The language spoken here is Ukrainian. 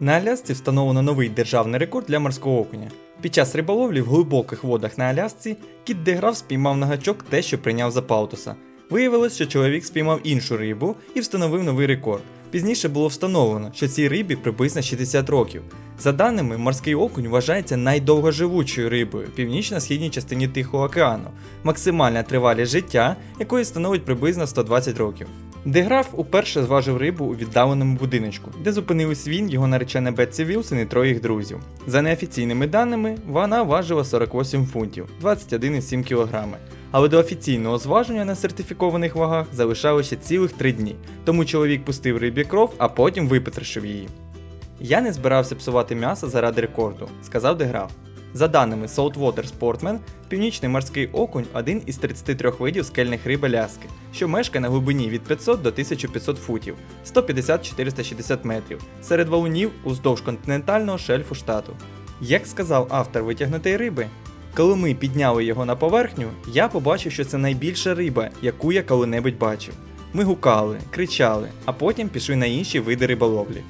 На Алясці встановлено новий державний рекорд для морського окуня. Під час риболовлі в глибоких водах на Алясці кіт Деграф спіймав на гачок те, що прийняв за палтуса. Виявилось, що чоловік спіймав іншу рибу і встановив новий рекорд. Пізніше було встановлено, що цій рибі приблизно 60 років. За даними, морський окунь вважається найдовгоживучою рибою в північно-східній частині Тихого океану, максимальна тривалість життя якої становить приблизно 120 років. Деграф уперше зважив рибу у віддаленому будиночку, де зупинились він, його наречена Бетсі Вілсон і троє їх друзів. За неофіційними даними, вона важила 48 фунтів 21,7 кг. Але до офіційного зваження на сертифікованих вагах залишалося цілих 3 дні, тому чоловік пустив рибі кров, а потім випотрошив її. Я не збирався псувати м'ясо заради рекорду, сказав Деграф. За даними Saltwater Sportman, північний морський окунь один із 33 видів скельних риб Аляски, що мешкає на глибині від 500 до 1500 футів 150-460 метрів серед валунів уздовж континентального шельфу штату. Як сказав автор витягнутої риби, коли ми підняли його на поверхню, я побачив, що це найбільша риба, яку я коли-небудь бачив. Ми гукали, кричали, а потім пішли на інші види риболовлі.